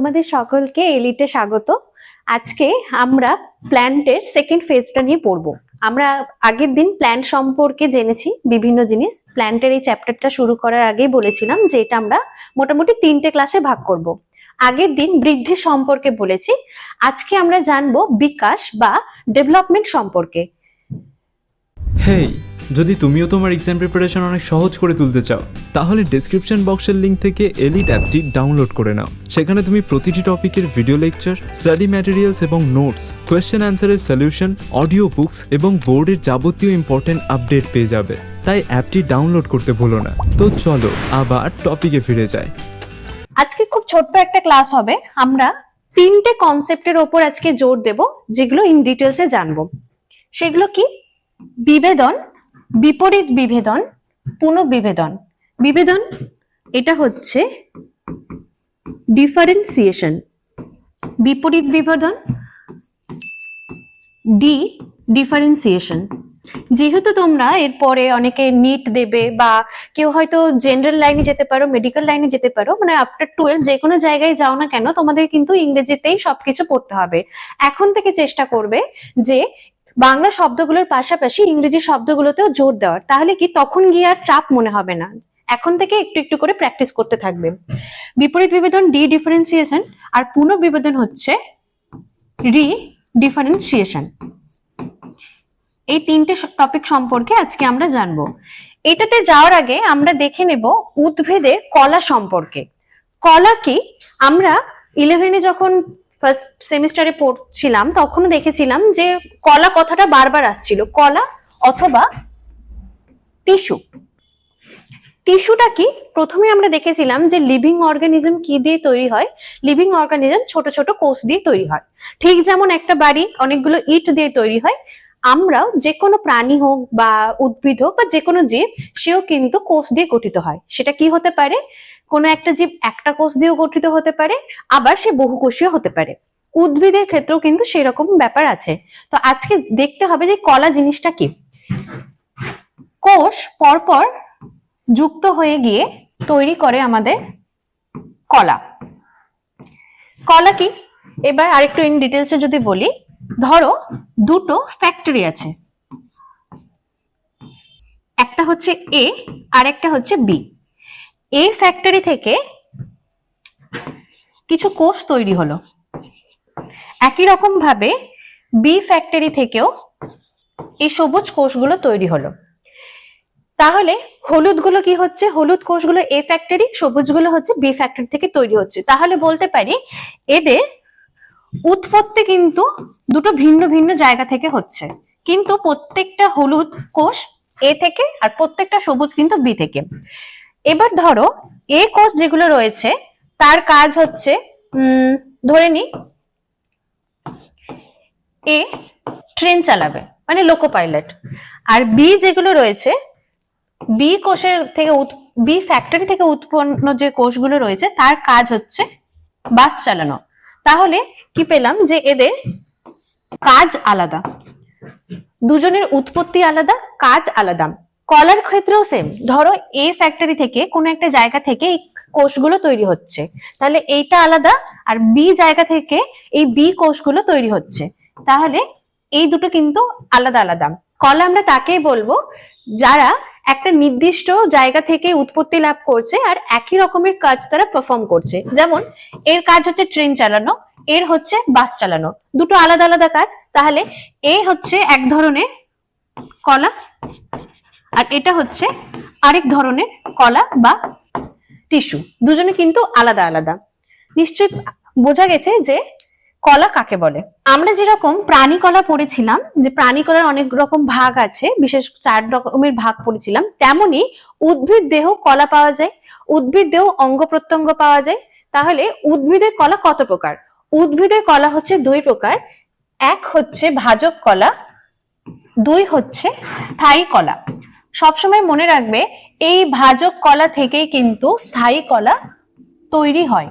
তোমাদের সকলকে এলিটে স্বাগত। আজকে আমরা প্ল্যান্টের সেকেন্ড ফেজটা নিয়ে পড়ব। আমরা আগের দিন প্ল্যান্ট সম্পর্কে জেনেছি, বিভিন্ন জিনিস। প্ল্যান্টের এই চ্যাপ্টারটা শুরু করার আগেই বলেছিলাম যে এটা আমরা মোটামুটি তিনটে ক্লাসে ভাগ করব। আগের দিন বৃদ্ধি সম্পর্কে বলেছি, আজকে আমরা জানব বিকাশ বা ডেভেলপমেন্ট সম্পর্কে। হেই যদি তুমিও তোমার এক্সাম প্রিপারেশন অনেক সহজ করে তুলতে চাও, তাহলে ডেসক্রিপশন বক্সের লিঙ্ক থেকে এলিট অ্যাপটি ডাউনলোড করে নাও। সেখানে তুমি প্রতিটি টপিকের ভিডিও লেকচার স্টাডি ম্যাটেরিয়ালস এবং নোটস কোয়েশ্চেন অ্যান্সারের সলিউশন অডিও বুকস এবং বোর্ডের যাবতীয় ইম্পর্টেন্ট আপডেট পেয়ে যাবে। তাই অ্যাপটি ডাউনলোড করতে ভুলো না। তো চলো, আবার টপিকে ফিরে যাই। আজকে খুব ছোট্ট একটা ক্লাস হবে। আমরা তিনটে কনসেপ্টের ওপর আজকে জোর দেব, যেগুলো ইন ডিটেলসে জানব। সেগুলো কি? বিভেদন বিপরীত বিভেদন পুনঃবিভেদন বিভেদন এটা হচ্ছে ডিফারেন্সিয়েশন বিপরীত বিভেদন ডি ডিফারেন্সিয়েশন যেহেতু তোমরা এরপরে অনেকে নিট দেবে বা কেউ হয়তো জেনারেল লাইনে যেতে পারো মেডিকেল লাইনে যেতে পারো মানে আফটার টুয়েলভ যে কোনো জায়গায় যাও না কেন, তোমাদের কিন্তু ইংরেজিতেই সবকিছু পড়তে হবে। এখন থেকে চেষ্টা করবে যে বাংলা শব্দগুলোর পাশাপাশি ইংরেজি শব্দগুলোতেও জোর দেওয়ার। তাহলে কি তখন গিয়ে আর চাপ মনে হবে না? এখন থেকে একটু একটু করে প্র্যাকটিস করতে থাকবে। বিপরীত বিবেদন ডি ডিফারেন্সিয়েশন আর পুনঃবিভেদন হচ্ছে রি ডিফারেন্সিয়েশন এই তিনটে টপিক সম্পর্কে আজকে আমরা জানব। এটাতে যাওয়ার আগে আমরা দেখে নেব উদ্ভিদের কলা সম্পর্কে। কলা কি? আমরা ইলেভেনে যখন ফার্স্ট সেমিস্টারে পড়ছিলাম, তখনও দেখেছিলাম যে কলা কথাটা বারবার আসছিল। কলা অথবা টিস্যু। টিস্যুটা কি? প্রথমে আমরা দেখেছিলাম যে লিভিং অর্গানিজম কি দিয়ে তৈরি হয়? লিভিং অর্গানিজম ছোট ছোট কোষ দিয়ে তৈরি হয়। ঠিক যেমন একটা বাড়ি অনেকগুলো ইট দিয়ে তৈরি হয়, আমরাও যে কোনো প্রাণী হোক বা উদ্ভিদ হোক বা যে কোনো জীব, সেও কিন্তু কোষ দিয়ে গঠিত হয়। সেটা কি হতে পারে? কোনো একটা জীব একটা কোষ দিয়েও গঠিত হতে পারে, আবার সে বহুকোষীয় হতে পারে। উদ্ভিদের ক্ষেত্রেও কিন্তু সেরকম ব্যাপার আছে। তো আজকে দেখতে হবে যে কলা জিনিসটা কি। কোষ পরপর যুক্ত হয়ে গিয়ে তৈরি করে আমাদের কলা। কলা কি? এবার আরেকটু ইন ডিটেলসে যদি বলি, ধরো দুটো ফ্যাক্টরি আছে। একটা হচ্ছে এ আর একটা হচ্ছে বি এ ফ্যাক্টরি থেকে কিছু কোষ তৈরি হলো। একই রকম ভাবে বি ফ্যাক্টরি থেকেও এই সবুজ কোষগুলো তৈরি হলো। তাহলে হলুদগুলো কি হচ্ছে? হলুদ কোষগুলো এ ফ্যাক্টরি সবুজগুলো হচ্ছে বি ফ্যাক্টরি থেকে তৈরি হচ্ছে। তাহলে বলতে পারি এদের উৎপত্তি কিন্তু দুটো ভিন্ন ভিন্ন জায়গা থেকে হচ্ছে। কিন্তু প্রত্যেকটা হলুদ কোষ এ থেকে আর প্রত্যেকটা সবুজ কিন্তু বি থেকে। এবার ধরো এ কোষ যেগুলো রয়েছে, তার কাজ হচ্ছে ধরে নি এ ট্রেন চালাবে মানে লোকো পাইলট আর বি যেগুলো রয়েছে বি কোষের থেকে বি ফ্যাক্টরি থেকে উৎপন্ন যে কোষগুলো রয়েছে, তার কাজ হচ্ছে বাস চালানো। তাহলে কি পেলাম যে এদের কাজ আলাদা। দুজনের উৎপত্তি আলাদা, কাজ আলাদা। কলার ক্ষেত্রেও সেম ধরো এ ফ্যাক্টরি থেকে কোনো একটা জায়গা থেকে এই কোষগুলো তৈরি হচ্ছে। তাহলে এইটা আলাদা আর বি জায়গা থেকে এই বি কোষগুলো তৈরি হচ্ছে। তাহলে এই দুটো কিন্তু আলাদা আলাদা। কলা আমরা তাকেই বলব, যারা একটা নির্দিষ্ট জায়গা থেকে উৎপত্তি লাভ করছে আর একই রকমের কাজ তারা পারফর্ম করছে। যেমন, এর কাজ হচ্ছে ট্রেন চালানো, এর হচ্ছে বাস চালানো। দুটো আলাদা আলাদা কাজ। তাহলে এ হচ্ছে এক ধরনের কলা আর এটা হচ্ছে আরেক ধরনের কলা বা টিস্যু। দুজনে কিন্তু আলাদা আলাদা। নিশ্চয় বোঝা গেছে যে কলা কাকে বলে? আমরা যেরকম প্রাণী কলা পড়েছিলাম, যে প্রাণী কলার অনেক রকম ভাগ আছে, বিশেষ চার রকমের ভাগ পড়েছিলাম, তেমনি উদ্ভিদ দেহ কলা পাওয়া যায়, উদ্ভিদ দেহ অঙ্গ প্রত্যঙ্গ পাওয়া যায়। তাহলে উদ্ভিদের কলা কত প্রকার? উদ্ভিদের কলা হচ্ছে দুই প্রকার। এক হচ্ছে ভাজক কলা, দুই হচ্ছে স্থায়ী কলা। সবসময় মনে রাখবে, এই ভাজক কলা থেকেই কিন্তু স্থায়ী কলা তৈরি হয়।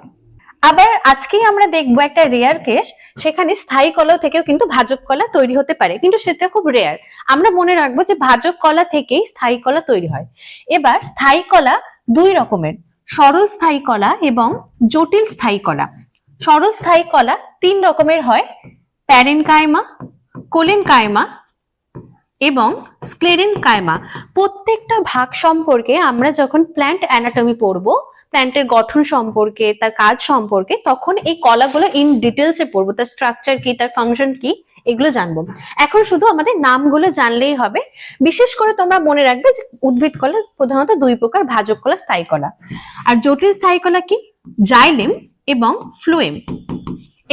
আবার আজকেই আমরা দেখব একটা রেয়ার কেস সেখানে স্থায়ী কলা থেকেও কিন্তু ভাজক কলা তৈরি হতে পারে, কিন্তু সেটা খুব রেয়ার আমরা মনে রাখব যে ভাজক কলা থেকেই স্থায়ী কলা তৈরি হয়। এবার স্থায়ী কলা দুই রকমের, সরল স্থায়ী কলা এবং জটিল স্থায়ী কলা। সরল স্থায়ী কলা তিন রকমের হয় প্যারেন কায়মা কোলেন কায়মা এবং স্ক্লেরেন কায়মা প্রত্যেকটা ভাগ সম্পর্কে আমরা যখন প্ল্যান্ট অ্যানাটমি পড়ব প্ল্যান্টের গঠন সম্পর্কে, তার কাজ সম্পর্কে, তখন এই কলাগুলো ইন ডিটেলসে পড়ব। তার স্ট্রাকচার কি, তার ফাংশন কি, এগুলো জানব। এখন শুধু আমাদের নামগুলো জানলেই হবে। বিশেষ করে তোমরা মনে রাখবে যে উদ্ভিদ কলা প্রধানত দুই প্রকার, ভাজক কলা, স্থায়ী কলা। আর জটিল স্থায়ী কলা কি? জাইলেম এবং ফ্লুয়েম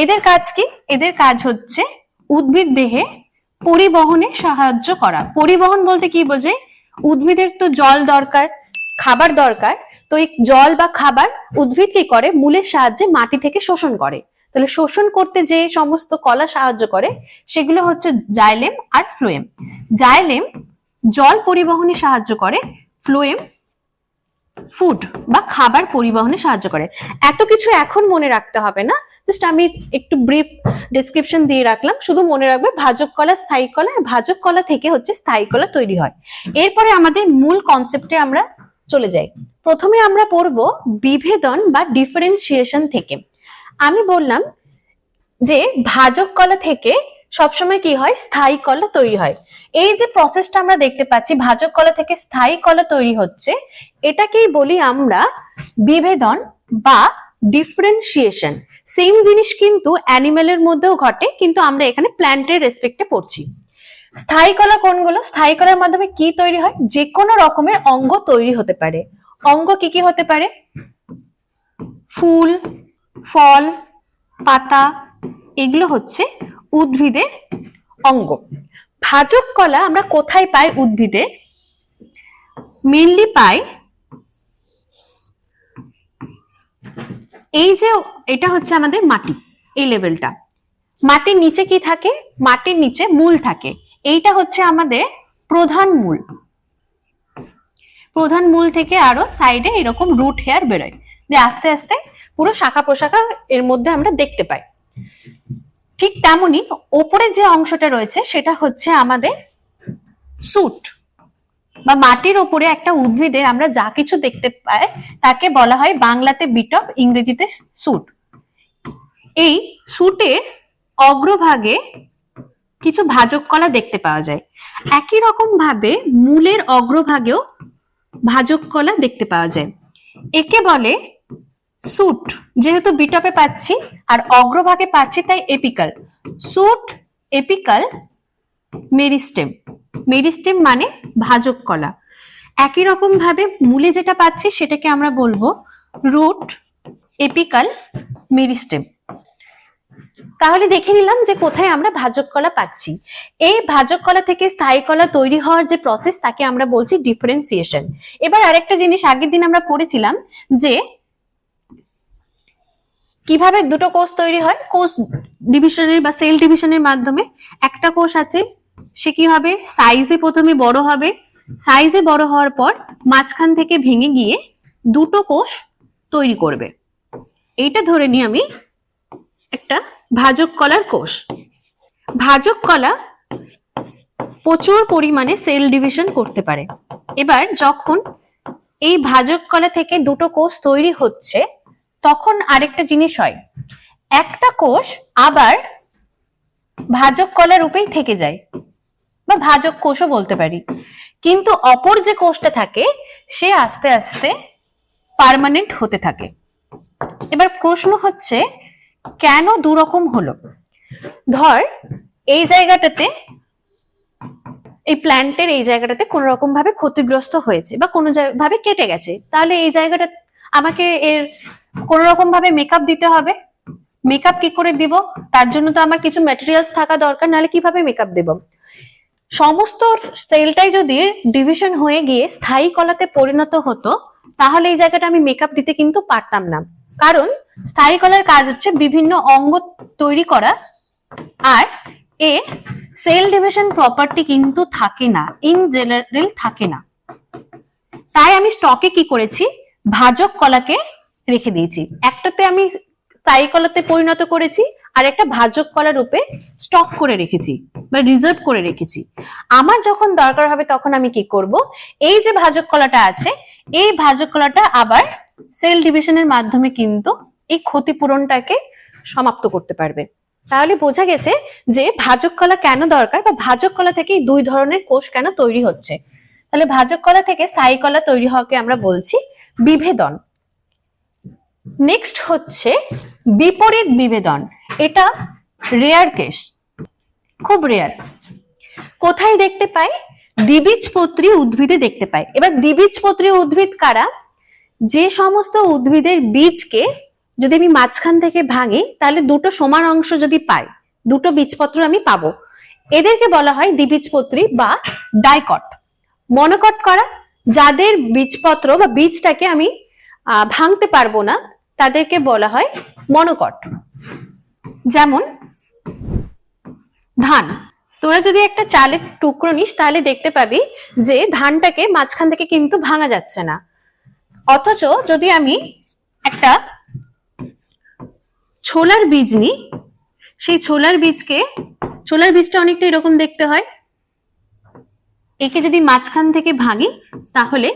এদের কাজ কি? এদের কাজ হচ্ছে উদ্ভিদ দেহে পরিবহনে সাহায্য করা। পরিবহন বলতে কি বোঝে উদ্ভিদের তো জল দরকার, খাবার দরকার, তো এই জল বা খাবার উদ্ভিদ কি করে? মূলের সাহায্যে মাটি থেকে শোষণ করে। তাহলে শোষণ করতে যে সমস্ত কলা সাহায্য করে, সেগুলো হচ্ছে জাইলেম আর ফ্লোয়েম। জাইলেম জল পরিবহনে সাহায্য করে, ফ্লোয়েম ফুড বা খাবার পরিবহনে সাহায্য করে। এত কিছু এখন মনে রাখতে হবে না। জাস্ট আমি একটু ব্রিফ ডেসক্রিপশন দিয়ে রাখলাম। শুধু মনে রাখবে, ভাজক কলা স্থায়ী কলা, আর ভাজক কলা থেকে হচ্ছে স্থায়ী কলা তৈরি হয়। এরপরে আমাদের মূল কনসেপ্টে আমরা চলে যাই। প্রথমে আমরা পড়ব বিভেদন বা ডিফারেন্সিয়েশন থেকে। আমি বললাম যে, ভাজক কলা থেকে সবসময় কি হয়? স্থায়ী কলা তৈরি হয়। এই যে প্রসেসটা আমরা দেখতে পাচ্ছি, ভাজক কলা থেকে স্থায়ী কলা তৈরি হচ্ছে, এটাকেই বলি আমরা বিভেদন বা ডিফারেন্সিয়েশন সেম জিনিস কিন্তু অ্যানিমেলের মধ্যেও ঘটে, কিন্তু আমরা এখানে প্ল্যান্টের রেসপেক্টে পড়ছি। স্থায়ী কলা কোনগুলো? স্থায়ী কলার মাধ্যমে কি তৈরি হয়? যে কোনো রকমের অঙ্গ তৈরি হতে পারে। অঙ্গ কি কি হতে পারে? ফুল, ফল, পাতা, এগুলো হচ্ছে উদ্ভিদের অঙ্গ। ভাজক কলা আমরা কোথায় পাই উদ্ভিদে? মেনলি পাই এই যে এটা হচ্ছে আমাদের মাটি, এই লেভেলটা। মাটির নিচে কি থাকে? মাটির নিচে মূল থাকে। এইটা হচ্ছে আমাদের প্রধান মূল। প্রধান মূল থেকে আরও সাইডে এরকম রুট হেয়ার বেরোয়। যে আস্তে আস্তে পুরো শাখা প্রশাখা এর মধ্যে আমরা দেখতে পাই। ঠিক তেমনি ওপরে যে অংশটা রয়েছে, সেটা হচ্ছে আমাদের সুট বা মাটির ওপরে একটা উদ্ভিদের আমরা যা কিছু দেখতে পাই, তাকে বলা হয় বাংলাতে বিটপ ইংরেজিতে সুট এই সুটের অগ্রভাগে কিছু ভাজক কলা দেখতে পাওয়া যায়। একই রকম ভাবে মূলের অগ্রভাগেও ভাজক কলা দেখতে পাওয়া যায়। একে বলে সুট যেহেতু বিটপে পাচ্ছি আর অগ্রভাগে পাচ্ছি তাই apical shoot apical meristem meristem মানে ভাজক কলা। একই রকম ভাবে মূলে যেটা পাচ্ছি সেটাকে আমরা বলব রুট এপিকাল মেরিস্টেম তাহলে দেখে নিলাম যে কোথায় আমরা ভাজক কলা পাচ্ছি। এই ভাজক কলা থেকে স্থায়ী কলা তৈরি হওয়ার যে প্রসেস তাকে আমরা বলছি ডিফারেন্সিয়েশন এবার আরেকটা জিনিস আগের দিন আমরা পড়েছিলাম যে কীভাবে দুটো কোষ তৈরি হয়? কোষ ডিভিশনের বা সেল ডিভিশনের মাধ্যমে। একটা কোষ আছে সে কি হবে? সাইজে প্রথমে বড় হবে। সাইজে বড় হওয়ার পর মাঝখান থেকে ভেঙে গিয়ে দুটো কোষ তৈরি করবে। এইটা ধরে নিই আমি একটা ভাজক কলার কোষ। ভাজক কলা প্রচুর পরিমাণে সেল ডিভিশন করতে পারে। এবার যখন এই ভাজক কলা থেকে দুটো কোষ তৈরি হচ্ছে, তখন আরেকটা জিনিস হয়। একটা কোষ আবার ভাজক কলা রূপেই থেকে যায়। বা ভাজক কোষও বলতে পারি। কিন্তু অপর যে কোষটা থাকে, সে আস্তে আস্তে পার্মানেন্ট হতে থাকে। এবার প্রশ্ন হচ্ছে, কেন দুরকম হলো? ধর, এই জায়গাটাতে, এই প্ল্যান্টের এই জায়গাটাতে কোন রকম ভাবে ক্ষতিগ্রস্ত হয়েছে বা কোনো ভাবে কেটে গেছে। তাহলে এই জায়গাটা, আমাকে এর কোন রকম ভাবে মেকআপ দিতে হবে? মেকআপ কি করে দিব? তার জন্য তো আমার কিছু ম্যাটেরিয়ালস থাকা দরকার, নাহলে কীভাবে মেকআপ দেব? সমস্ত সেলটাই যদি ডিভিশন হয়ে গিয়ে স্থায়ী কলাতে পরিণত হতো, তাহলে এই জায়গাটা আমি মেকআপ দিতে কিন্তু পারতাম না। কারণ স্থায়ী কলার কাজ হচ্ছে বিভিন্ন অঙ্গ তৈরি করা। আর এর সেল ডিভিশন প্রপার্টি কিন্তু থাকে না ইন জেনারেল থাকে না। তাই আমি স্টকে কি করেছি? ভাজক কলাকে রেখে দিয়েছি। একটাতে আমি স্থায়ী কলাতে পরিণত করেছি আর একটা ভাজক কলা রূপে স্টক করে রেখেছি বা রিজার্ভ করে রেখেছি। আমার যখন দরকার হবে তখন আমি কি করব? এই যে ভাজক কলাটা আছে, এই ভাজক কলাটা আবার সেল ডিভিশনের মাধ্যমে কিন্তু এই ক্ষতিপূরণটাকে সমাপ্ত করতে পারবে। তাহলে বোঝা গেছে যে ভাজক কলা কেন দরকার বা ভাজক কলা থেকে দুই ধরনের কোষ কেন তৈরি হচ্ছে। তাহলে ভাজক কলা থেকে স্থায়ী কলা তৈরি হওয়াকে আমরা বলছি বিভেদন। নেক্সট হচ্ছে বিপরীত বিভেদন। এটা রেয়ার কেস খুব রেয়ার কোথায় দেখতে পাই? দ্বিবীজপত্রী উদ্ভিদে দেখতে পাই। এবার দ্বিবীজপত্রী উদ্ভিদ কারা? যে সমস্ত উদ্ভিদের বীজকে যদি আমি মাঝখান থেকে ভাঙি, তাহলে দুটো সমান অংশ যদি পাই, দুটো বীজপত্র আমি পাবো। এদেরকে বলা হয় দ্বিবীজপত্রী বা ডাইকট। মনোকট করা? যাদের বীজপত্র বা বীজটাকে আমি ভাঙতে পারব না, তাদেরকে বলা হয় মনোকট। যেমন, ধান। তোরা যদি একটা চালের টুকরো নিস, তাহলে দেখতে পাবি যে ধানটাকে মাঝখান থেকে কিন্তু ভাঙা যাচ্ছে না। অথচ যদি আমি একটা ছোলার বীজ নিই, সেই ছোলার বীজকে, ছোলার বীজটা অনেকটা এরকম দেখতে হয়। একে যদি মাঝখান থেকে ভাঙি, তাহলে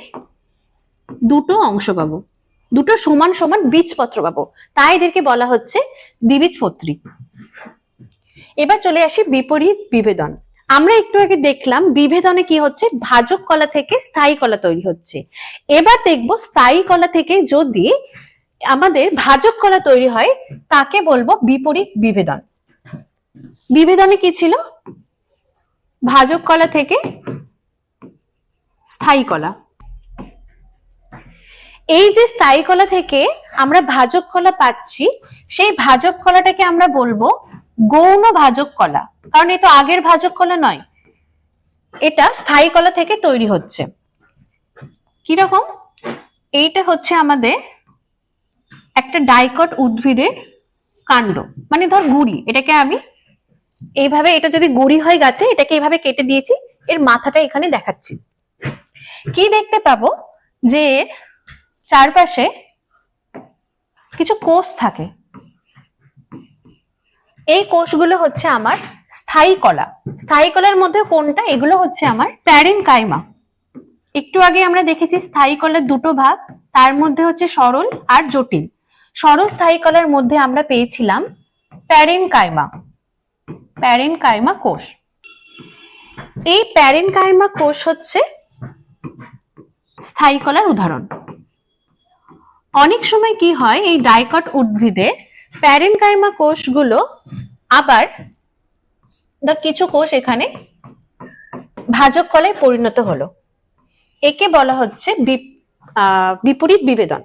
দুটো অংশ পাবো। দুটো সমান সমান বীজপত্র পাবো। তাই এদেরকে বলা হচ্ছে দ্বিবীজপত্রী। এবার চলে আসি বিপরীত বিভেদন। আমরা একটু আগে দেখলাম বিভেদনে কি হচ্ছে? ভাজক কলা থেকে স্থায়ী কলা তৈরি হচ্ছে। এবার দেখব স্থায়ী কলা থেকে যদি আমাদের ভাজক কলা তৈরি হয়, তাকে বলব বিপরীত বিভেদন। বিভেদনে কি ছিল? ভাজক কলা থেকে স্থায়ী কলা। এই যে স্থায়ী কলা থেকে আমরা ভাজক কলা পাচ্ছি, সেই ভাজক কলাটাকে আমরা বলব গৌণ ভাজক কলা। কারণ এ তো আগের ভাজক কলা নয়। এটা স্থায়ী কলা থেকে তৈরি হচ্ছে। কীরকম? এইটা হচ্ছে আমাদের একটা ডাইকট উদ্ভিদের কাণ্ড। মানে ধর গুড়ি, এটাকে আমি এইভাবে, এটা যদি গুড়ি হয় গাছে, এটাকে এইভাবে কেটে দিয়েছি, এর মাথাটা এখানে দেখাচ্ছি। কি দেখতে পাবো? যে চারপাশে কিছু কোষ থাকে। এই কোষগুলো হচ্ছে আমার স্থায়ী কলা। স্থায়ী কলার মধ্যে কোনটা? এগুলো হচ্ছে আমার প্যারেন কাইমা একটু আগে আমরা দেখেছি স্থায়ী কলার দুটো ভাগ, তার মধ্যে হচ্ছে সরল আর জটিল। সরল স্থায়ী কলার মধ্যে আমরা পেয়েছিলাম প্যারেন কাইমা প্যারেন কাইমা কোষ। এই প্যারেন কাইমা কোষ হচ্ছে স্থায়ী কলার উদাহরণ। অনেক সময় কি হয়, এই ডাইকট উদ্ভিদে প্যারেনকাইমা কোষগুলো আবার ধর কিছু কোষ এখানে ভাজক কলায় পরিণত হলো। একে বলা হচ্ছে বিপরীত বিবেদন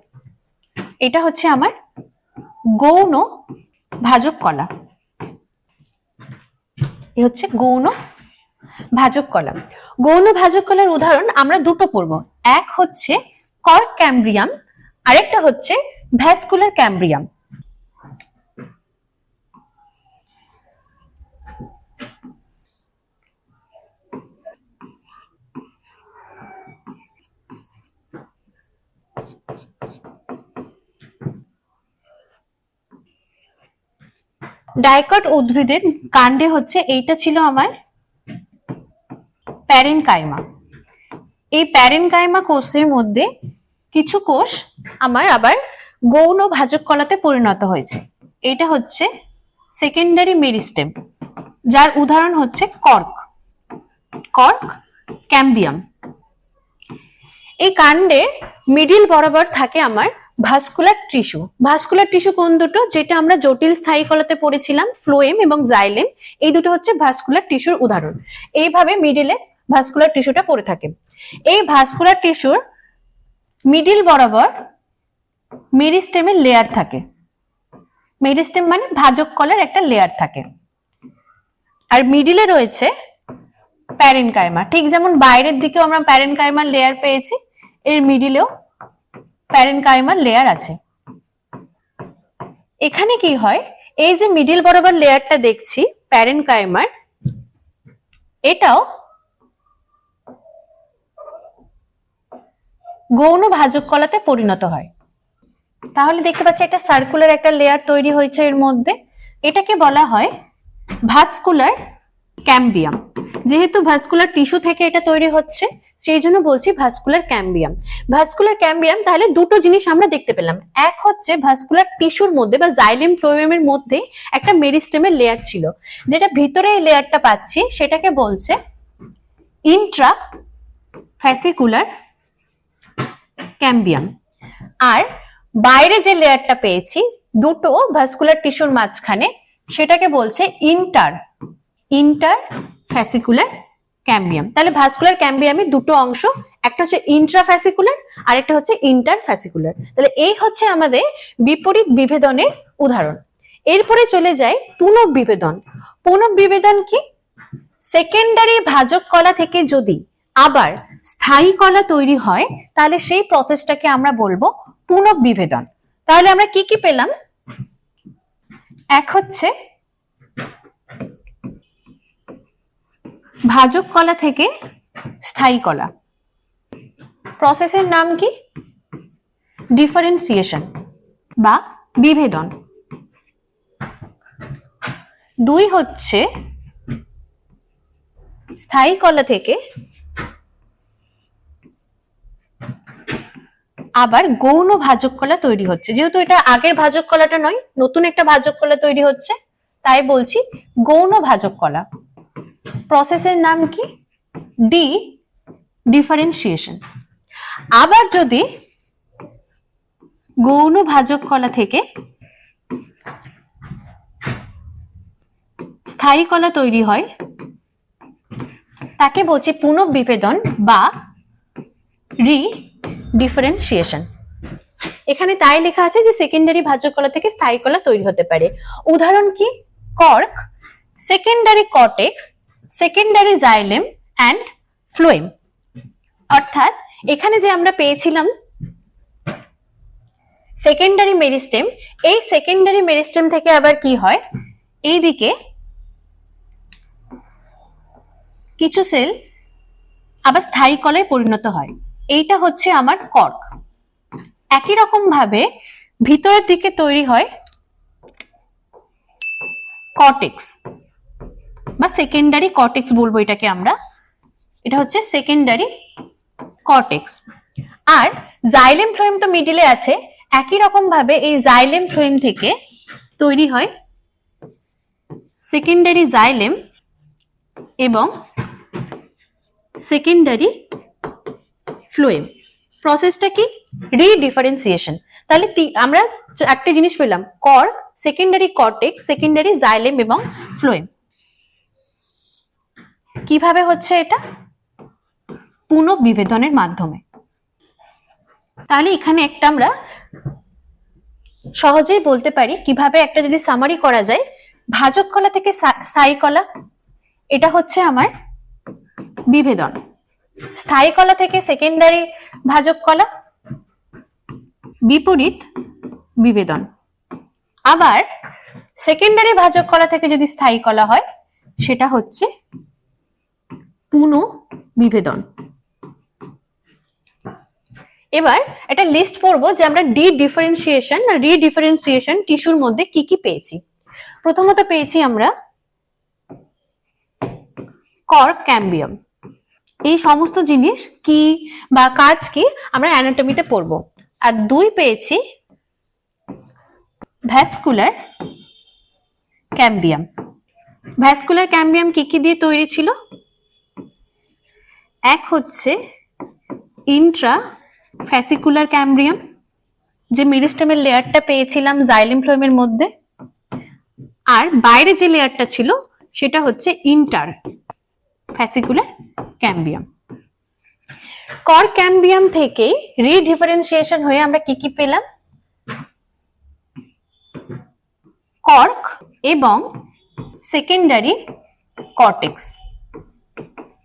এটা হচ্ছে আমার গৌণ ভাজক কলা। এ হচ্ছে গৌণ ভাজক কলা। গৌণ ভাজক কলার উদাহরণ আমরা দুটো পড়ব। এক হচ্ছে কর্ক ক্যাম্ব্রিয়াম আরেকটা হচ্ছে ভ্যাসকুলার ক্যাম্ব্রিয়াম। ডাইকট উদ্ভিদের কাণ্ডে হচ্ছে এইটা ছিল আমার প্যারেনকাইমা। এই প্যারেনকাইমা কোষের মধ্যে কিছু কোষ আমার আবার গৌণ ভাজক কলাতে পরিণত হয়েছে। এটা হচ্ছে সেকেন্ডারি মেরিস্টেম যার উদাহরণ হচ্ছে কর্ক। কর্ক ক্যাম্বিয়াম। এই কাণ্ডে মিডিল বরাবর থাকে আমার ভাস্কুলার টিস্যু ভাস্কুলার টিস্যু কোন দুটো? যেটা আমরা জটিল স্থায়ী কলাতে পড়েছিলাম ফ্লোয়েম এবং জাইলেম এই দুটো হচ্ছে ভাস্কুলার টিস্যুর উদাহরণ। এইভাবে মিডিলে ভাস্কুলার টিস্যুটা পড়ে থাকে। এই ভাস্কুলার টিস্যুর মিডিল বরাবর মেরিস্টেমের লেয়ার থাকে। মেরিস্টেম মানে ভাজক কলার একটা লেয়ার থাকে। আর মিডিলে রয়েছে প্যারেনকাইমা ঠিক যেমন বাইরের দিকেও আমরা প্যারেনকাইমার লেয়ার পেয়েছি, এর মিডিলেও প্যারেনকাইমার লেয়ার আছে। এখানে কি হয়? এই যে মিডিল বরাবর লেয়ারটা দেখছি প্যারেনকাইমার এটাও গৌণ ভাজক কলাতে পরিণত হয়। তাহলে দেখতে পাচ্ছি একটা সার্কুলার একটা লেয়ার তৈরি হয়েছে এর মধ্যে। এটাকে বলা হয় ভাস্কুলার ক্যাম্বিয়াম যেহেতু ভাস্কুলার টিস্যু থেকে এটা তৈরি হচ্ছে, সেই জন্য বলছি ভাস্কুলার ক্যাম্বিয়াম ভাস্কুলার ক্যাম্বিয়াম তাহলে দুটো জিনিস আমরা দেখতে পেলাম। এক হচ্ছে ভাস্কুলার টিস্যুর মধ্যে বা জাইলেম ফ্লোয়েমের মধ্যে একটা মেরিস্টেমের লেয়ার ছিল। যেটা ভিতরে এই লেয়ারটা পাচ্ছি, সেটাকে বলছে ইন্ট্রা ফ্যাসিকুলার ক্যাম্বিয়াম আর বাইরে যে লেয়ারটা পেয়েছি, দুটো ভাস্কুলার টিস্যুর মাঝখানে, সেটাকে বলছে ইন্টার ইন্টার ফ্যাসিকুলার ক্যাম্বিয়াম তাহলে ভাস্কুলার ক্যাম্বিয়ামের দুটো অংশ, একটা হচ্ছে ইন্ট্রাফ্যাসিকুলার আর একটা হচ্ছে ইন্টার ফ্যাসিকুলার তাহলে এই হচ্ছে আমাদের বিপরীত বিভেদনের উদাহরণ। এরপরে চলে যায় পুনঃ বিভেদন। পুনঃ বিভেদন কি? সেকেন্ডারি ভাজক কলা থেকে যদি আবার স্থায়ী কলা তৈরি হয়, তাহলে সেই প্রসেসটাকে আমরা বলব পুনঃ বিভেদন। তাহলে আমরা কি কি পেলাম? এক হচ্ছে ভাজক কলা থেকে স্থায়ী কলা। প্রসেসের নাম কি? ডিফারেন্সিয়েশন বা বিভেদন। দুই হচ্ছে স্থায়ী কলা থেকে আবার গৌণ ভাজক কলা তৈরি হচ্ছে। যেহেতু এটা আগের ভাজক কলাটা নয়, নতুন একটা ভাজক কলা তৈরি হচ্ছে, তাই বলছি গৌণ ভাজক কলা প্রসেসের নাম কি? ডি ডিফারেন্সিয়েশন আবার যদি গৌণ ভাজক কলা থেকে স্থায়ী কলা তৈরি হয়, তাকে বলছি পুনঃবিভেদন বা রি ডিফারেন্সিয়েশন এখানে তাই লেখা আছে যে সেকেন্ডারি ভাজক কলা থেকে স্থায়ী কলা তৈরি হতে পারে। উদাহরণ কি? Cork secondary cortex secondary xylem and phloem অর্থাৎ এখানে যে আমরা পেয়েছিলাম সেকেন্ডারি মেরিস্টেম এই সেকেন্ডারি মেরিস্টেম থেকে আবার কি হয়? এইদিকে কিছু সেল আবার স্থায়ী কলায় পরিণত হয়। এইটা হচ্ছে আমার কর্ক একই রকম ভাবে ভিতরের দিকে তৈরি হয় কর্টেক্স বা সেকেন্ডারি কর্টেক্স বলব এটাকে আমরা। এটা হচ্ছে সেকেন্ডারি কর্টেক্স আর জাইলেম ফ্লোয়েম তো মিডিলে আছে। একই রকম ভাবে এই জাইলেম ফ্লোয়েম থেকে তৈরি হয় সেকেন্ডারি জাইলেম এবং সেকেন্ডারি ফ্লোয়েম প্রসেসটা কি? রিডিফারেন্সিয়েশন তাহলে আমরা চারটে জিনিস পেলাম cork secondary cortex secondary xylem এবং ফ্লোয়েম কীভাবে হচ্ছে এটা? পুনঃবিভেদনের মাধ্যমে। তাহলে এখানে একটা আমরা সহজেই বলতে পারি কীভাবে একটা যদি সামারি করা যায়, ভাজক কলা থেকে স্থায়ী কলা, এটা হচ্ছে আমার বিভেদন। স্থায়ী কলা থেকে সেকেন্ডারি ভাজক কলা, বিপরীত বিভেদন। আবার সেকেন্ডারি ভাজক কলা থেকে যদি স্থায়ী কলা হয়, সেটা হচ্ছে পুনঃ বিভেদন এবার একটা লিস্ট পড়ব যে আমরা ডি ডিফারেন্সিয়েশন রিডিফারেন্সিয়েশন টিস্যুর মধ্যে কি কি পেয়েছি। প্রথমত পেয়েছি আমরা কর্ক ক্যাম্বিয়াম এই সমস্ত জিনিস কি বা কাজ কি আমরা অ্যানাটমিতে পড়ব। আর দুই পেয়েছি ভ্যাসকুলার ক্যাম্বিয়াম ভ্যাসকুলার ক্যাম্বিয়াম কি কি দিয়ে তৈরি ছিল? এক হচ্ছে ইন্ট্রা ফ্যাসিকুলার ক্যাম্বিয়াম যে মেরিস্টেমের লেয়ারটা পেয়েছিলাম জাইলিম ফ্লোয়েমের মধ্যে। আর বাইরে যে লেয়ারটা ছিল, সেটা হচ্ছে inter fascicular cambium cork cambium থেকে রিডিফারেন্সিয়েশন হয়ে আমরা কি কি পেলাম? কর্ক এবং সেকেন্ডারি কর্টেক্স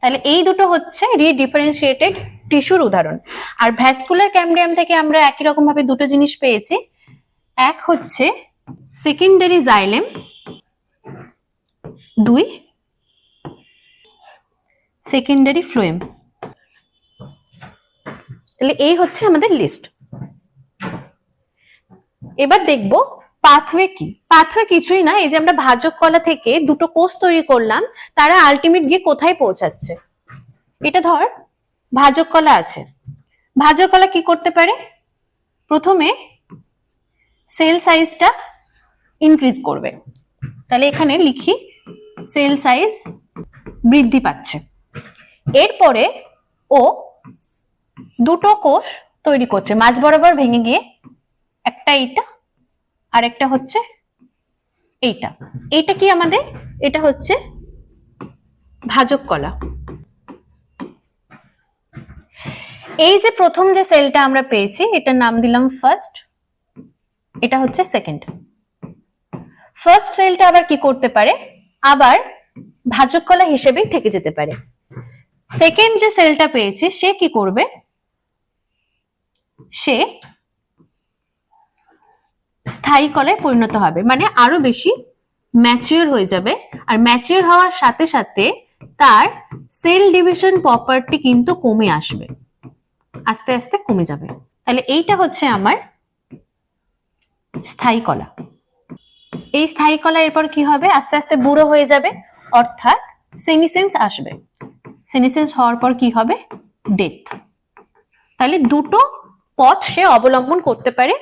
তাহলে এই দুটো হচ্ছে রিডিফারেন্সিয়েটেড টিস্যুর উদাহরণ। আর ভ্যাসকুলার ক্যাম্বিয়াম থেকে আমরা একই রকম ভাবে দুটো জিনিস পেয়েছি। এক হচ্ছে সেকেন্ডারি জাইলেম দুই সেকেন্ডারি ফ্লোয়েম তাহলে এই হচ্ছে আমাদের লিস্ট এবার দেখব পাথওয়ে কি? পাথওয়ে কিছুই না, এই যে আমরা ভাজক কলা থেকে দুটো কোষ তৈরি করলাম, তারা আলটিমেট গিয়ে কোথায় পৌঁছাচ্ছে? এটা ধর, ভাজক কলা আছে। ভাজক কলা কি করতে পারে? প্রথমে সেল সাইজটা ইনক্রিজ করবে। তাহলে এখানে লিখি সেল সাইজ বৃদ্ধি পাচ্ছে। এরপরে ও দুটো কোষ তৈরি করছে। মাঝ বরাবর ভেঙে গিয়ে একটা এইটা আর একটা হচ্ছে এইটা। এইটা কি আমাদের? এটা হচ্ছে ভাজক কলা। এই যে প্রথম যে সেলটা আমরা পেয়েছি, এটার নাম দিলাম ফার্স্ট এটা হচ্ছে সেকেন্ড ফার্স্ট সেলটা আবার কি করতে পারে? আবার ভাজক কলা হিসেবেই থেকে যেতে পারে। সেকেন্ড যে সেলটা পেয়েছে, সে কি করবে? সে স্থায়ী কলায় পরিণত হবে। মানে আরও বেশি ম্যাচিওর হয়ে যাবে। আর ম্যাচিওর হওয়ার সাথে সাথে তার সেল ডিভিশন প্রপার্টি কিন্তু কমে আসবে। আস্তে আস্তে কমে যাবে। তাহলে এইটা হচ্ছে আমার স্থায়ী কলা। এই স্থায়ী কলা এরপর কি হবে? আস্তে আস্তে বুড়ো হয়ে যাবে, অর্থাৎ সেনিসেন্স আসবে। সেনিসেন্স হওয়ার পর কি হবে? ডেথ তাহলে দুটো পথ সে অবলম্বন করতে পারে।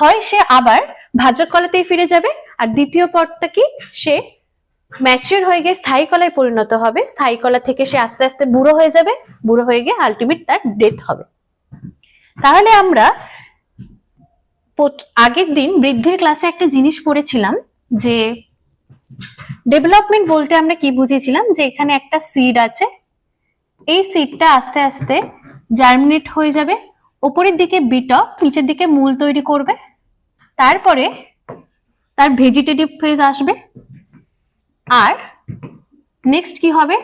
হয় সে আবার ভাজক কলাতেই ফিরে যাবে, আর দ্বিতীয় পথটা কি? সে ম্যাচিওর হয়ে গিয়ে স্থায়ী কলায় পরিণত হবে। স্থায়ী কলা থেকে সে আস্তে আস্তে বুড়ো হয়ে যাবে। বুড়ো হয়ে গিয়ে আলটিমেট তার ডেথ হবে। তাহলে আমরা আগের দিন বৃদ্ধির ক্লাসে একটা জিনিস পড়েছিলাম যে ডেভেলপমেন্ট বলতে আমরা কি বুঝেছিলাম যে এখানে একটা সিড আছে এই সিডটা আস্তে আস্তে জার্মিনেট হয়ে যাবে। ওপরের দিকে বিটপ নিচের দিকে মূল তৈরি করবে। তারপরে তার ভেজিটেটিভ ফেজ আসবে। আর নেক্সট কি হবে?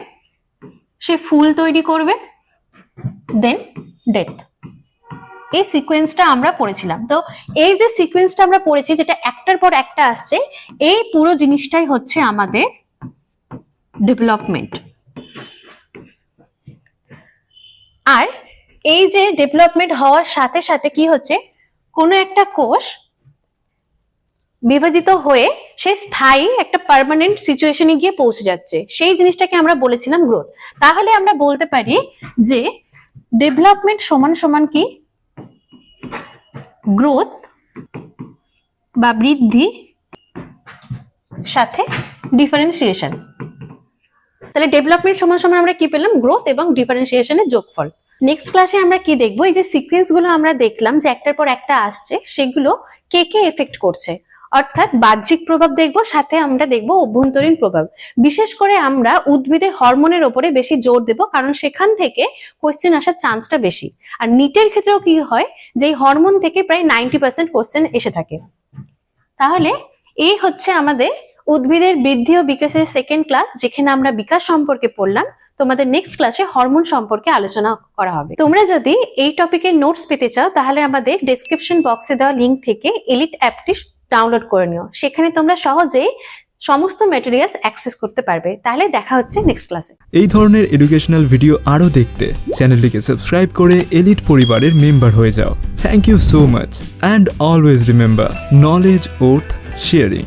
সে ফুল তৈরি করবে। দেন ডেথ এই সিকোয়েন্সটা আমরা পড়েছিলাম। তো এই যে সিকোয়েন্সটা আমরা পড়েছি, যেটা একটার পর একটা আসছে, এই পুরো জিনিসটাই হচ্ছে আমাদের ডেভেলপমেন্ট আর এই যে ডেভেলপমেন্ট হওয়ার সাথে সাথে কি হচ্ছে? কোনো একটা কোষ বিভাজিত হয়ে সে স্থায়ী একটা পার্মানেন্ট সিচুয়েশনে গিয়ে পৌঁছে যাচ্ছে। সেই জিনিসটাকে আমরা বলেছিলাম গ্রোথ তাহলে আমরা বলতে পারি যে ডেভেলপমেন্ট সমান সমান কি? গ্রোথ বা বৃদ্ধি সাথে ডিফারেন্সিয়েশন তাহলে ডেভেলপমেন্ট সমান সমান আমরা কি পেলাম? গ্রোথ এবং ডিফারেন্সিয়েশনের যোগফল। নেক্সট ক্লাসে আমরা কি দেখব? এই যে সিকোয়েন্সগুলো আমরা দেখলাম যে একটার পর একটা আসছে, সেগুলো কে কে এফেক্ট করছে? অর্থাৎ বাহ্যিক প্রভাব দেখব, সাথে আমরা দেখব অভ্যন্তরীণ প্রভাব। বিশেষ করে আমরা উদ্ভিদের হরমোনের ওপরে বেশি জোর দেব, কারণ সেখান থেকে কোশ্চেন আসার চান্সটা বেশি। আর নিটের ক্ষেত্রেও কি হয়? যে হরমোন থেকে প্রায় নাইনটি পার্সেন্ট কোশ্চেন এসে থাকে। তাহলে এই হচ্ছে আমাদের উদ্ভিদের বৃদ্ধি ও বিকাশের সেকেন্ড ক্লাস যেখানে আমরা বিকাশ সম্পর্কে পড়লাম, তোমাদের নেক্সট ক্লাসে হরমোন সম্পর্কে আলোচনা করা হবে। তোমরা যদি এই টপিকের নোটস পেতে চাও, তাহলে আমাদের ডেসক্রিপশন বক্সে দেওয়া লিঙ্ক থেকে এলিট অ্যাপটি ডাউনলোড করে নিও। সেখানে তোমরা সহজেই সমস্ত ম্যাটেরিয়ালস অ্যাক্সেস করতে পারবে। তাহলে দেখা হচ্ছে নেক্সট ক্লাসে এই ধরনের এডুকেশনাল ভিডিও আরও দেখতে, চ্যানেলটিকে সাবস্ক্রাইব করে এলিট পরিবারের মেম্বার হয়ে যাও। Thank you so much and always remember knowledge worth sharing